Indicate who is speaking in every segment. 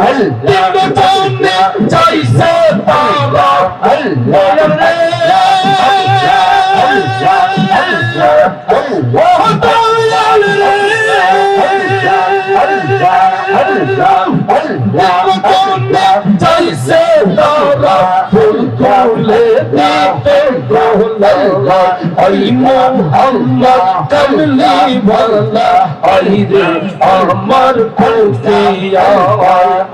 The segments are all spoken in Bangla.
Speaker 1: دل میں جاننے جیسے بابا اللہ جیسے بابا আল্লাহ আলিমা আল্লাহ কামলি বাল্লা আলিদে আমার কোতে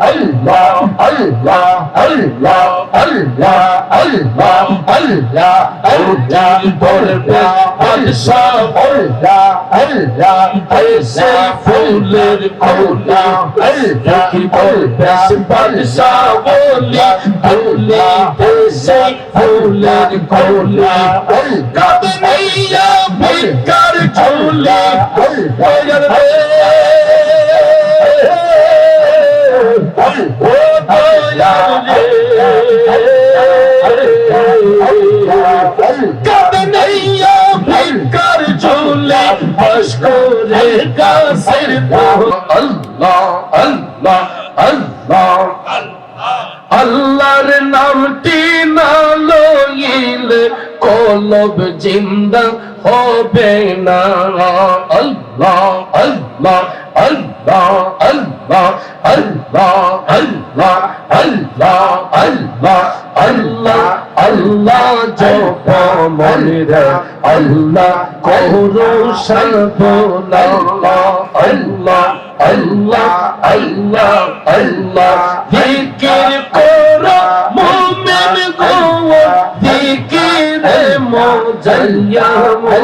Speaker 1: আল্লাহ আল্লাহ আল্লাহ আল্লাহ। আল্লাহ আল্লাহ আল্লাহ বলবে আলসা বললা আল্লাহ আলসা ফুলের কৌলা আল্লাহ বলবে বালসা বলি দুলা আলসা ফুলের কৌলা আল্লাহ মাইয়া মিলকার ঝোলা আল্লাহ আল্লাহর নামটি না লইলে কলব জিন্দা হবে না আল্লাহ আল্লাহ আল্লাহ আল্লাহ আল্লাহ আল্লাহ আল্লাহ আল্লাহ আল্লাহ আল্লাহ জপ মনিরা, আল্লাহ করো সর্বনা আল্লাহ আল্লাহ আল্লাহ আল্লাহ। জিকির করো মুমিন গো, জিকিরে মোজাইয়া মো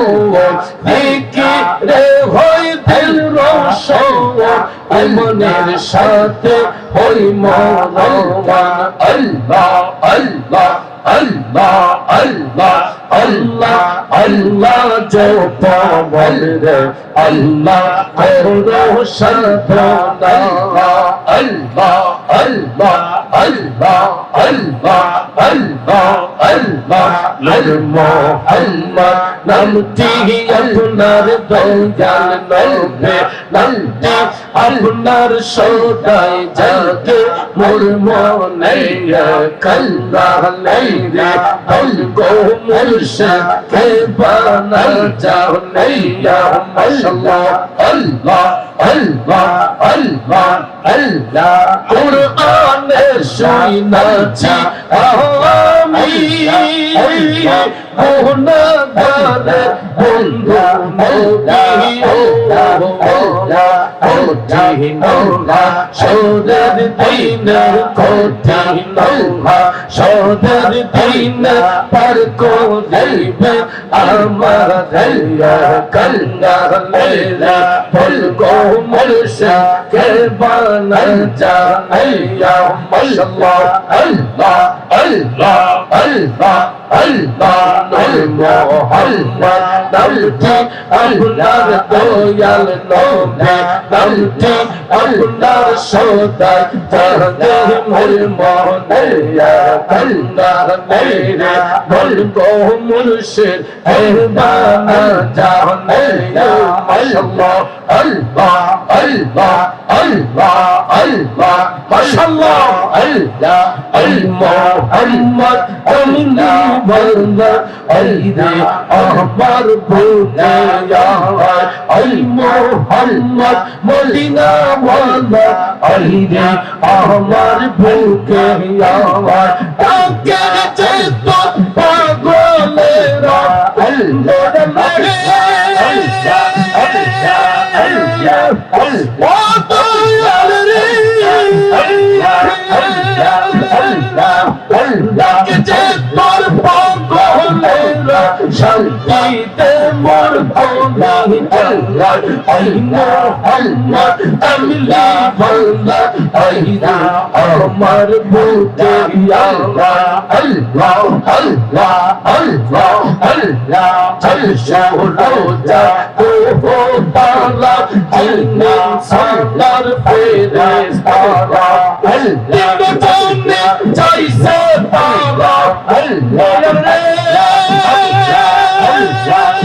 Speaker 1: মনের সাথে হই মরওয়া আল্লাহ আল্লাহ আল্লাহ আল্লাহ আল্লাহ আল্লাহ জপ বলরে আল্লাহ করো সাধনা আল্লাহ আল্লাহ আল্লাহ আল্লাহ আল্লাহ আল্লাহ நல்தி அல்லுனர் தோயால் நல்வே நல்தி அல்லுனர் சோதாய் ஜல்கு முல்மோ நைய கல்லா நைய அல்கோ முல்ஷ கேபா நல்ஜா நைய மல்லா அல்லா அல்லா அல்லா அல்லா குர்ஆன் சுயினாச்சி அஹோ সৌদের দিন কোটি নৌহা সৌদের দিন পর কো দেবে আমার কন্দা মেলা ফুল কো মুলসা কে বানা যা আল্লাহ আল্লাহ আল্লাহ আল্লাহ 尔玛 Allah Muhammad Dalti Allah Doyal Lobe Dalti Allah Soda Tardir Mulmonaya Allah Neyre Bulgo Murshid Eymana Jahnaya Allah Allah Allah Allah Allah Mashallah Allah Allah Muhammad Allah بلغ الداء أخبر بنا يا أي محمد مدينة ولا الداء أخبر بنا يا تكر تسبح بقولنا الله الله الله الله الله Allah, Allah, Allah, Allah, শান্তিতে الله الله الله الله الله الله الله أيها عمر بوتي الله الله الله الله الله تلشاه الأوتا كفوت الله جنة صدر فيرس الله الله توني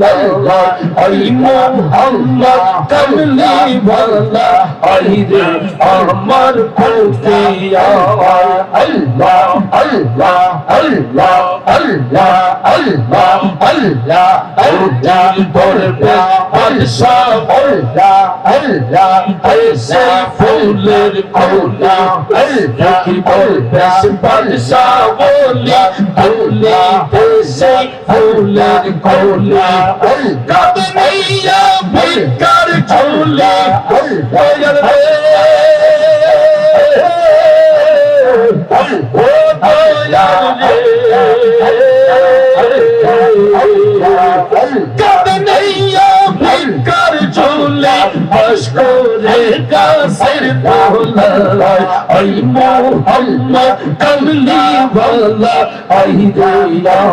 Speaker 1: ভাল্লা আলী মোহাম্মদ কামলি ভাল্লা আলী রে আমার করতে আমার আল্লাহ আল্লাহ আল্লাহ আল্লাহ আল্লাহ আল্লাহ আল্লাহ পড়বে আলসা আল্লাহ আল্লাহ আলসা ফুলের আল্লাহ আল্লাহ কি পড়বে আলসা বলি ফুলে ফুলে ফুলে কাদনাইয়া ভিক্ষার ঝুলে রে ও দয়াল রে ঝোলে বস করে গাছের দোলা ওই মোহাম্মদ কমলি ওয়ালা আই রে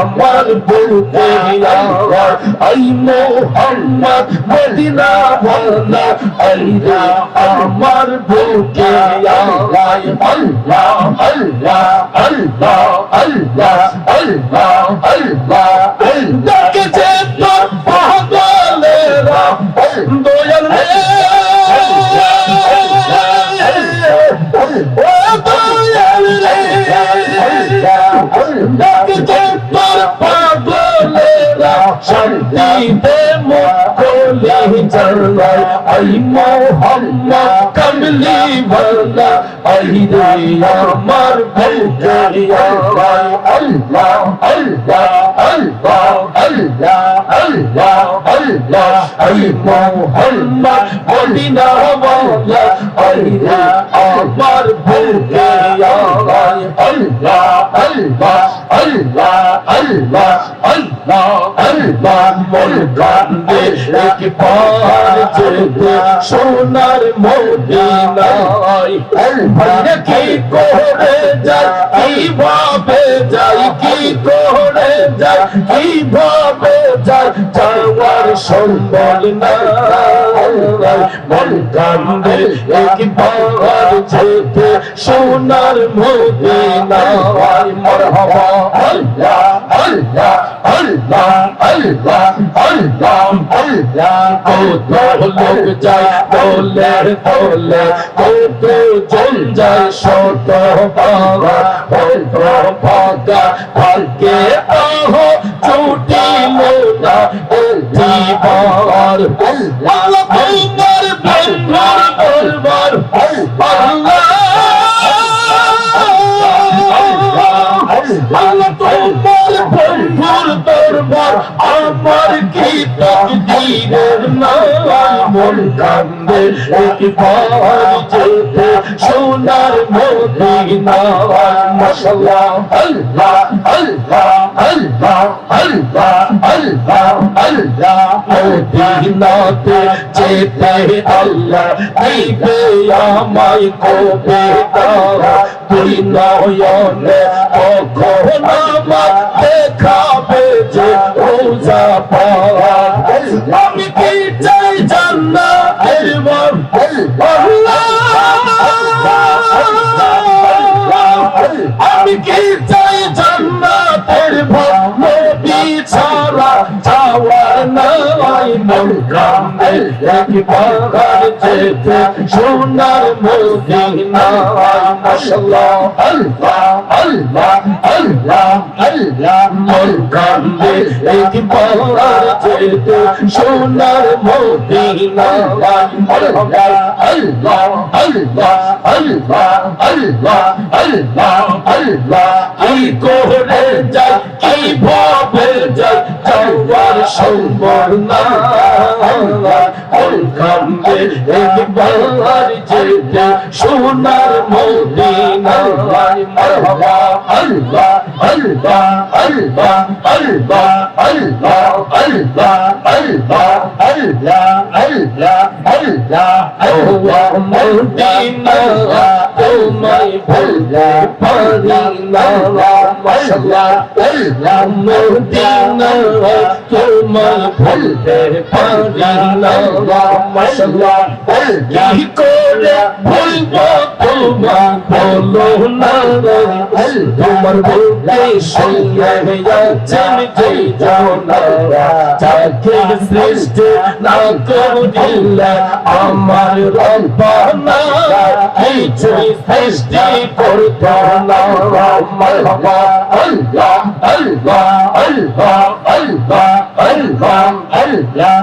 Speaker 1: আমার বুকে আওয়াজ আই মোহাম্মদ মদিনা ওয়ালা আই রে আমার বুকে আল্লাহ আল্লাহ আল্লাহ আল্লাহ আল্লাহ আল্লাহ। শান্তিতে মুখলে চলাই আই মোহাম্মদ কমলি ওয়ালা আই রে আমার বুকে আওয়াজ আল্লাহ আল্লাহ আল্লাহ আল্লাহ। আল্লাহ আল্লাহ আলী মোহাম্মদ মদিনা মাওলা আইরে আমার ভুলে আল্লাহ আল্লাহ আল্লাহ আল্লাহ আল্লাহ আল্লাহ আল্লাহ মোর প্রাণ দেশে কি পার যেতে সোনার মদিনায় আল্লাহ কি করে যাই কীভাবে যাই কি করে যাই কীভাবে যাই সম্বল মন কান্দে এক যেতে সোনার মদিনায় মরহবা। আল্লাহ আল্লাহ আল্লাহ আল্লাহ আল্লাহ আল্লাহ। কত লোক যায় দোলে দোলে কত জন যায় শত বাবা। কত ভাগা ভাগ্যে আহ ছুটিল জীবন আল্লাহ তোমার বন্ধুর দরবার আল্লাহ তোমার বন্ধুর দরবার আমার কি তকদীরের নাই মন কান্দে একবার যেতে সোনার মদিনা মাশাআল্লাহ আল্লাহ আল্লাহ আল্লাহ আল্লাহ আল্লাহ আল্লাহ মদিনাতে যেতে আল্লাহ দিবে আমায় কবে তারা তুই নয়নে কখন আমার দেখাবে যে রোজা পাওয়া আমি কি চাই জান্নাতের মন আমি সংগ্রামে একই পাখার চেপে সোনার মদিনা মাশাআল্লাহ আল্লাহ আল্লাহ আল্লাহ আল্লাহ সংগ্রামে একই পাখার চেপে সোনার Medina Allah Allah Allah Allah Allah Allah Allah I কোহরে যাই আই ভাবে যাই যাওয়ার সম্ভাবনা সোনার মারহাবা আল্লাহ আল্লাহ আল্লাহ আল্লাহ আল্লাহ আল্লাহ আল্লাহ আল্লাহ আল্লাহ মাশাআল্লাহ কি করে ভুলবো তোমায় বলো না তোমার বলতে শুনে যাচ্ছেন যে জানা যাকে সৃষ্টি না করিলে আমার সৃষ্টি করতো আল্লাহ আল্লাহ আল্লাহ আল্লাহ আল্লাহ আল্লাহ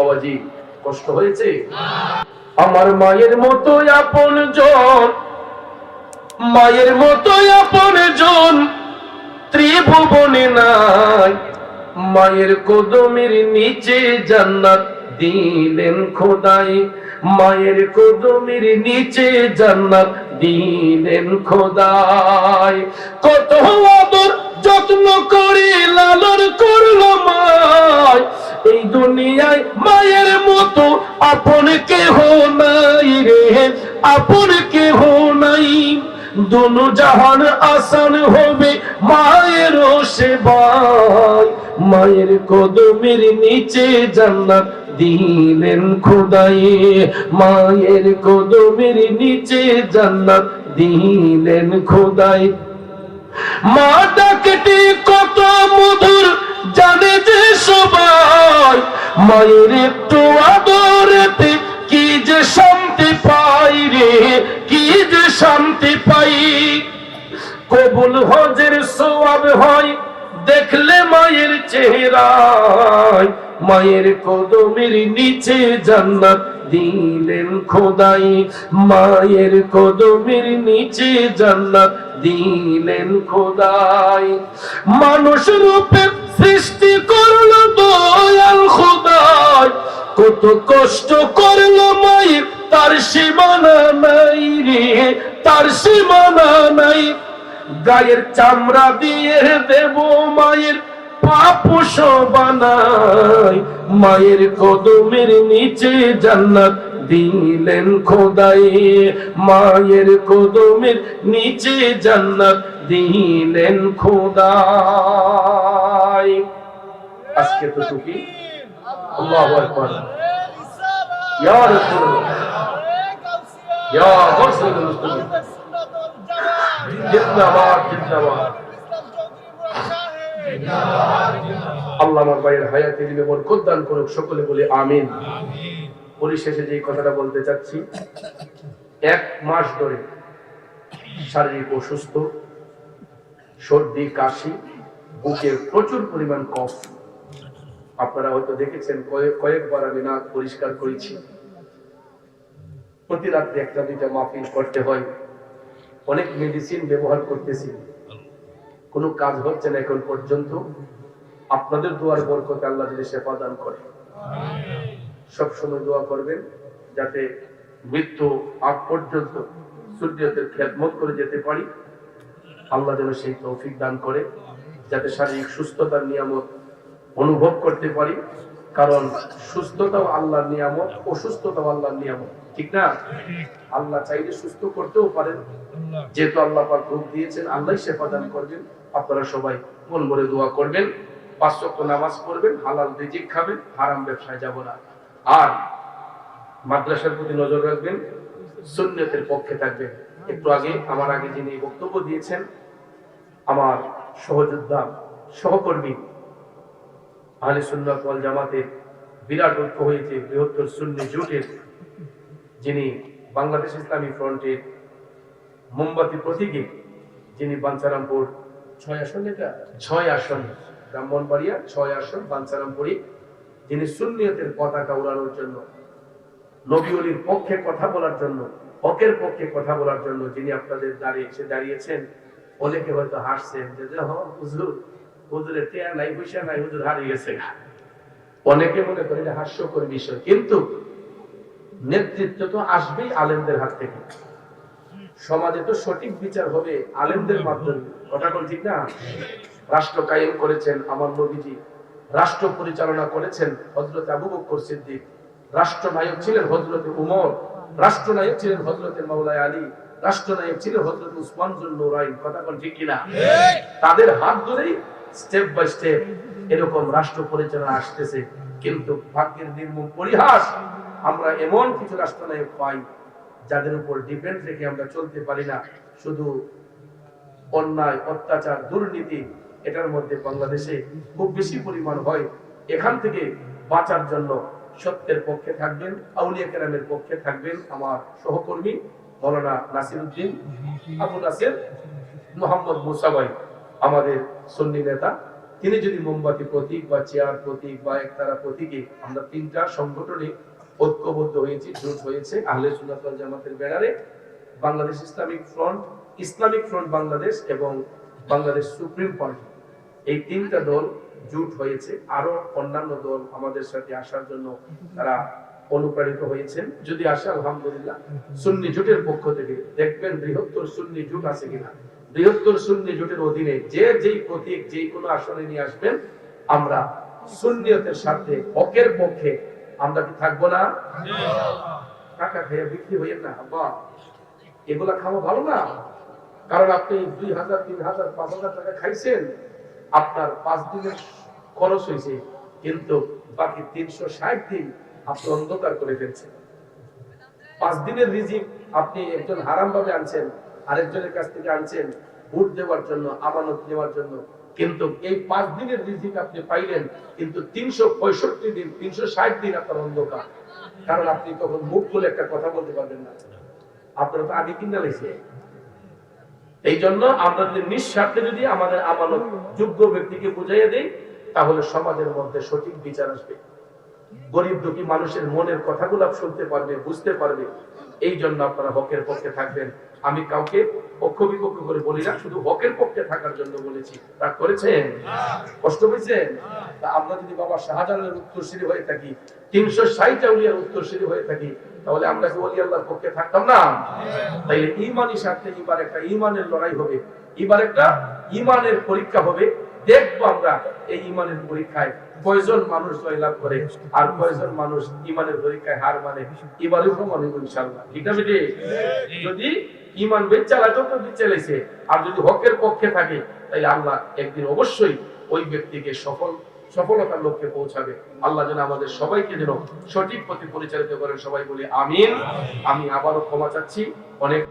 Speaker 1: বাবাজি, কষ্ট হয়েছে? আমার মায়ের মতো আপন জন, মায়ের মতো আপন জন, ত্রিভুবনে নাই। মায়ের কদমের নিচে জান্নাত দিলেন খোদাই। মায়ের কদমের নিচে জান্নাত দিলেন খোদাই। কত আদর যত্ন করে লালন করল মায়। এই দুনিয়ায় মায়ের মতো আপন কেহ নাই রে। আপন কেহ নাই। দুনু জাহান আসান হবে মায়ের সেবায়। মায়ের কদমের নিচে জান্নাত দিলেন খোদাই। মায়ের কদমের নিচে জান্নাত দিলেন খোদাই। মা মায়ের একটু আদরেতে, কি যে শান্তি পাই রে, কি যে শান্তি পাই। কবুল হজের সোয়াব হয়, দেখলে মায়ের চেহারায়। মায়ের কদমের নিচে জান্নাত দিলেন খোদাই। মায়ের কদমের নিচে জান্নাত দিলেন খোদাই। মানুষ রূপে সৃষ্টি করল খোদাই কত কষ্ট করল মায়ের তার সীমানা নাই রে, তার সীমানা নাই। গায়ের চামড়া দিয়ে দেব মায়ের মায়ের কদমের নিচে জান্নাত দিলেন খোদাই। মায়ের কদমের নিচে জান্নাত দিলেন খোদাই। আজকে তো টুকি আল্লাহু আকবার। ইয়া রাসূলুল্লাহ। ইয়া মুস্তাকিম জিন্দাবাদ জিন্দাবাদ। আল্লাহ আমার ভাইয়ের হায়াতে দিবে বরকত দান করুক, সকলে বলে আমিন। পরিশেষে যে কথাটা বলতে চাচ্ছি, এক মাস ধরে শারীরিক অসুস্থ, সর্দি, কাশি, বুকে প্রচুর পরিমাণ কফ। আপনারা হয়তো দেখেছেন, কয়েক কয়েকবার আমি নাক পরিষ্কার করেছি। প্রতি রাত্রে একটা দুইটা মাফিল করতে হয়। অনেক মেডিসিন ব্যবহার করতেছি। কোনো কাজ হচ্ছে না এখন পর্যন্ত। আপনাদের দোয়ার বরকতে আল্লাহ যদি শেফা দান করে। সব সময় দোয়া করবেন, যাতে মৃত্যু আগ পর্যন্ত সূর্যতের খেদমত করে যেতে পারি। আল্লাহ যেন সেই তৌফিক দান করে, যাতে শারীরিক সুস্থতার নিয়ামত অনুভব করতে পারি। কারণ সুস্থতাও আল্লাহর নিয়ামত অসুস্থতাও আল্লাহর নিয়ামত। ঠিক না? আল্লাহ চাইলে সুস্থ করতেও পারেন। যেহেতু আল্লাহ পাক রূপ দিয়েছেন আল্লাহ শেফা দান করবেন। আপনারা সবাই মন ভরে দোয়া করবেন। পাঁচ নামাজ পড়বেন, হালাল রিজিক খাবেন, হারাম ব্যবসায় যাব না। আর মাদ্রাসার প্রতি নজর রাখবেন, সুন্নতের পক্ষে থাকবেন। একটু আগে আমার আগে যিনি বক্তব্য দিয়েছেন, আমার সহযোদ্ধা, সহকর্মী আহলে সুন্নাত ওয়াল জামাতের বিরাট ঐক্য হয়েছে বৃহত্তর সুন্নি জোটের যিনি বাংলাদেশ ইসলামী ফ্রন্টের মোমবাতি প্রতীকে যিনি বাঞ্চারামপুর ছয় আসন এটা? ছয় আসন ব্রাহ্মণবাড়িয়া ছয় আসন বাঞ্চারামপুরি যিনি সুন্নিয়তের পতাকা উড়ানোর জন্য নবী অলির পক্ষে কথা বলার জন্য হকের পক্ষে কথা বলার জন্য যিনি আপনাদের দাঁড়িয়ে এসে দাঁড়িয়েছেন অনেকে হয়তো হাসছেন যে যে, হুজুর হুজুরের টেয়া নাই পয়সা নাই হুজুর হারিয়ে গেছে
Speaker 2: অনেকে মনে করে এটা হাস্যকর বিষয় কিন্তু নেতৃত্ব তো আসবেই আলেমদের হাত থেকে। সমাজে তো সঠিক বিচার হবে আলেমদের মাধ্যমে। কথা কোন ঠিক না? রাষ্ট্র কায়েম করেছেন আমার নবীজি রাষ্ট্র পরিচালনা করেছেন হজরত আবু বকর সিদ্দিক রাষ্ট্রনায়ক ছিলেন হজরত উমর রাষ্ট্রনায়ক ছিলেন হজরত মাওলায় আলী রাষ্ট্রনায়ক ছিলেন হজরত উসমান জুল নুরাইন কথা কোন ঠিক কিনা? তাদের হাত ধরেই স্টেপ বাই স্টেপ এরকম রাষ্ট্র পরিচালনা আসতেছে, কিন্তু ভাগ্যের নির্মম পরিহাস আমরা এমন কিছু রাষ্ট্রনায়ক পাই যাদের উপর ডিপেন্ড রেখে আমরা চলতে পারি না। শুধু অন্যায়, অত্যাচার, দুর্নীতি, এটার মধ্যে বাংলাদেশে খুব বেশি পরিমাণ হয়। এখান থেকে বাঁচার জন্য সত্যের পক্ষে থাকবেন, আউলিয়া কেরামের পক্ষে থাকবেন আমার সহকর্মী মৌলানা নাসির উদ্দিন আবু নাসির মোহাম্মদ মুসাবাই। আমাদের সুন্নি নেতা, তিনি যদি মোমবাতি প্রতীক বা চেয়ার প্রতীক বা একতারা প্রতীকে আমরা তিনটা সংগঠনে ঐক্যবদ্ধ হয়েছি, জোট হয়েছে, আহলে সুন্নাত জামাতের ব্যানারে, Bangladesh Islamic front Islamic front Bangladesh এবং বাংলাদেশ সুপ্রিম পার্টি। এই তিনটা দল জোট হয়েছে আরও অন্যান্য দল আমাদের সাথে আসার জন্য তারা অনুপ্রাণিত হয়েছেন। যদি আসে, আলহামদুলিল্লাহ, সুন্নি জোটের পক্ষ থেকে দেখবেন বৃহত্তর সুন্নি জোট আছে কিনা। বৃহত্তর সুন্নি জোটের অধীনে যে যেই প্রতীক যেই কোনো আসনে নিয়ে আসবেন আমরা সুন্নিয়তের সাথে হকের পক্ষে আমরা কি থাকব না? টাকা খেয়ে বিক্রি হইয়েন না আব্বা। এগুলা খাওয়া ভালো না। কারণ আপনি দুই হাজার তিন হাজার পাঁচ হাজার টাকা খাইছেন আপনার পাঁচ দিনের খরচ হয়েছে কিন্তু বাকি তিনশো ষাট দিন আপনি অন্ধকার করে ফেলছেন। পাঁচ দিনের রিজিক আপনি একজন হারাম ভাবে আনছেন আরেকজনের কাছ থেকে আনছেন, ভোট দেওয়ার জন্য, আমানত নেওয়ার জন্য। কিন্তু এই পাঁচ দিনের রিজিক আপনি পাইলেন, কিন্তু তিনশো পঁয়ষট্টি দিন, তিনশো ষাট দিন আপনার অন্ধকার। কারণ আপনি তখন মুখ খুলে একটা কথা বলতে পারবেন না। আপনারা তো আগে কিনা লেছে এই জন্য যদি নিঃস্বার্থে যদি আমাদের আমানত যোগ্য ব্যক্তিকে বুঝাইয়া দিই, তাহলে সমাজের মধ্যে সঠিক বিচার আসবে। গরিব দুঃখী মানুষের মনের কথাগুলো শুনতে পারবে, বুঝতে পারবে। এই জন্য আপনারা হকের পক্ষে থাকবেন। আমি কাউকে পক্ষ বিপক্ষ করে বলি না, শুধু হকের পক্ষে থাকার জন্য বলেছি। রাগ করেছেন? কষ্ট হয়েছেন? তা আমরা যদি বাবা শাহজাহানের উত্তরসূরি হয়ে থাকি, তিনশো ষাট আউলিয়ার উত্তরসূরি হয়ে থাকি, তাহলে আমরা কি অলি আল্লাহর পক্ষে থাকতাম না? তাইলে ইমানই স্বার্থে এবার একটা ইমানের লড়াই হবে। এবার একটা ইমানের পরীক্ষা হবে। দেখব আমরা এই ইমানের পরীক্ষায় কয়জন মানুষ জয়লাভ করে আর কয়জন মানুষ ইমানের পরীক্ষায় হার মানে এবারেও প্রমাণ হইব ইনশাল্লাহ ঠিক আছে? যদি ইমান বেচালা যত চালাইছে আর যদি হকের পক্ষে থাকে তাই আল্লাহ একদিন অবশ্যই ওই ব্যক্তিকে সফল সফলতার লক্ষ্যে পৌঁছাবে। আল্লাহ যেন আমাদের সবাইকে যেন সঠিক পথে পরিচালিত করেন সবাই বলি আমিন। আমি আবারও ক্ষমা চাচ্ছি। অনেক